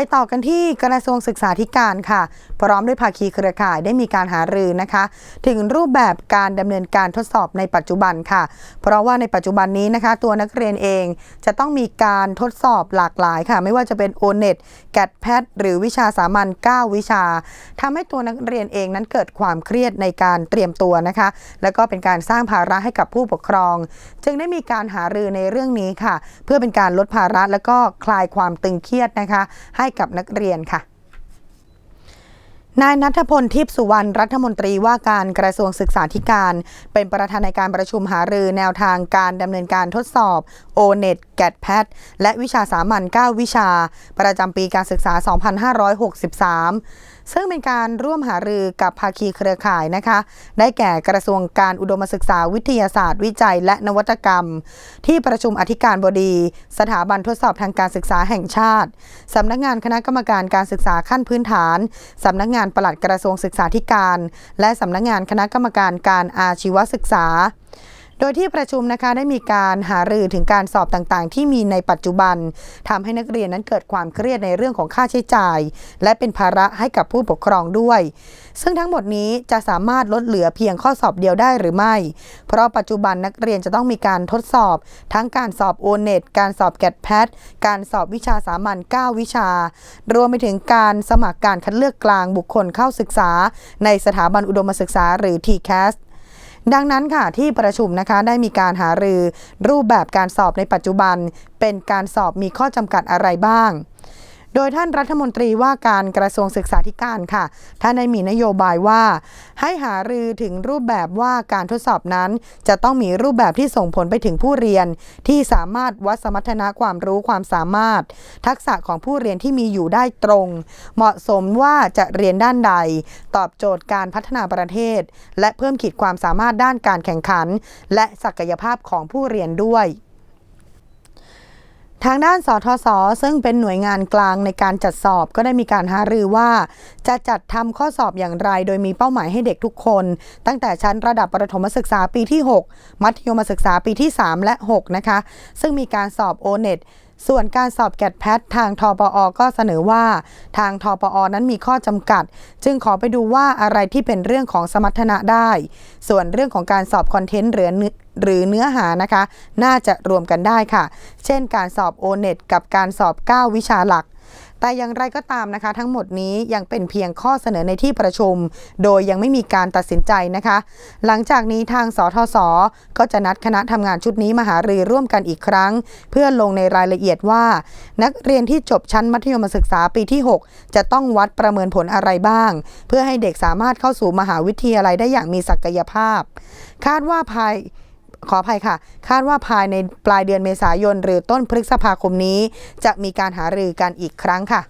ไปต่อกันที่กระทรวงศึกษาธิการค่ะ พร้อมด้วยภาคีเครือข่ายได้มีการหารือนะคะ ถึงรูปแบบการดำเนินการทดสอบในปัจจุบันค่ะ เพราะว่าในปัจจุบันนี้นะคะ ตัวนักเรียนเองจะต้องมีการทดสอบหลากหลายค่ะ ไม่ว่าจะเป็น o n e t g a t p a d หรือวิชาสามัญ9วิชาทำให้ตัวนักเรียนเองนั้นเกิดความเครียดในการเตรียมตัวนะคะ แล้วก็เป็นการสร้างภาระให้กับผู้ปกครอง จึงได้มีการหารือในเรื่องนี้ค่ะ เพื่อเป็นการลดภาระและก็คลายความตึงเครียดนะคะ ให้กับนักเรียนค่ะนายนัทพลทิพสุวรรณรัฐมนตรีว่าการกระทรวงศึกษาธิการ เป็นประธานในการประชุมหารือแนวทางการดำเนินการทดสอบโอเน็ต g a t p a d และวิชาสามัญ9วิชา ประจำปีการศึกษา 2563 ซึ่งเป็นการร่วมหารือกับภาคีเครือข่ายนะคะ ได้แก่กระทรวงการอุดมศึกษาวิทยาศาสตร์วิจัย และนวัตกรรม ที่ประชุมอธิการบดี สถาบันทดสอบทางการศึกษาแห่งชาติสำนักงานคณะกรรมการการศึกษาขั้นพื้นฐานสำนักงานปลัดกระทรวงศึกษาธิการ และสำนักงานคณะกรรมการการอาชีวศึกษา โดยที่ประชุมนะคะได้มีการหารือถึงการสอบต่างๆ ที่มีในปัจจุบันทำให้นักเรียนนั้นเกิดความเครียดในเรื่องของค่าใช้จ่าย และเป็นภาระให้กับผู้ปกครองด้วย ซึ่งทั้งหมดนี้จะสามารถลดเหลือเพียงข้อสอบเดียวได้หรือไม่ เพราะปัจจุบันนักเรียนจะต้องมีการทดสอบ ทั้งการสอบโอเน็ตการสอบแกดแพดการสอบวิชาสามัญ9วิชา รวมไปถึงการสมัครการคัดเลือกกลางบุคคลเข้าศึกษา ในสถาบันอุดมศึกษาหรือ TCAS ดังนั้นค่ะที่ประชุมนะคะได้มีการหารือรูปแบบการสอบในปัจจุบัน เป็นการสอบมีข้อจำกัดอะไรบ้าง โดยท่านรัฐมนตรีว่าการกระทรวงศึกษาธิการค่ะ ท่านได้มีนโยบายว่า ให้หารือถึงรูปแบบว่าการทดสอบนั้น จะต้องมีรูปแบบที่ส่งผลไปถึงผู้เรียน ที่สามารถวัดสมรรถนะความรู้ความสามารถ ทักษะของผู้เรียนที่มีอยู่ได้ตรง เหมาะสมว่าจะเรียนด้านใด ตอบโจทย์การพัฒนาประเทศ และเพิ่มขีดความสามารถด้านการแข่งขัน และศักยภาพของผู้เรียนด้วย ทางด้านสทศซึ่งเป็นหน่วยงานกลางในการจัดสอบก็ได้มีการหารือว่า จะจัดทำข้อสอบอย่างไร โดยมีเป้าหมายให้เด็กทุกคน ตั้งแต่ชั้นระดับประถมศึกษาปีที่ 6 มัธยมศึกษาปีที่ 3 และ 6 นะคะ ซึ่งมีการสอบโอเน็ต ส่วนการสอบแกดแพททางทปอก็เสนอว่า ทางทปอนั้นมีข้อจำกัด จึงขอไปดูว่าอะไรที่เป็นเรื่องของสมรรถนะได้ ส่วนเรื่องของการสอบคอนเทนต์หรือหรือเนื้อหานะคะ น่าจะรวมกันได้ค่ะ เช่นการสอบโอเน็ตกับการสอบ 9 วิชาหลัก แต่อย่างไรก็ตามนะคะ ทั้งหมดนี้ยังเป็นเพียงข้อเสนอในที่ประชุม โดยยังไม่มีการตัดสินใจนะคะ หลังจากนี้ทางสทศก็จะนัดคณะทำงานชุดนี้มาหารือร่วมกันอีกครั้ง เพื่อลงในรายละเอียดว่า นักเรียนที่จบชั้นมัธยมศึกษาปีที่ 6 จะต้องวัดประเมินผลอะไรบ้าง เพื่อให้เด็กสามารถเข้าสู่มหาวิทยาลัยได้อย่างมีศักยภาพ คาดว่าภาย ขออภัยค่ะ คาดว่าภายในปลายเดือนเมษายน หรือต้นพฤษภาคมนี้ จะมีการหารือกันอีกครั้งค่ะ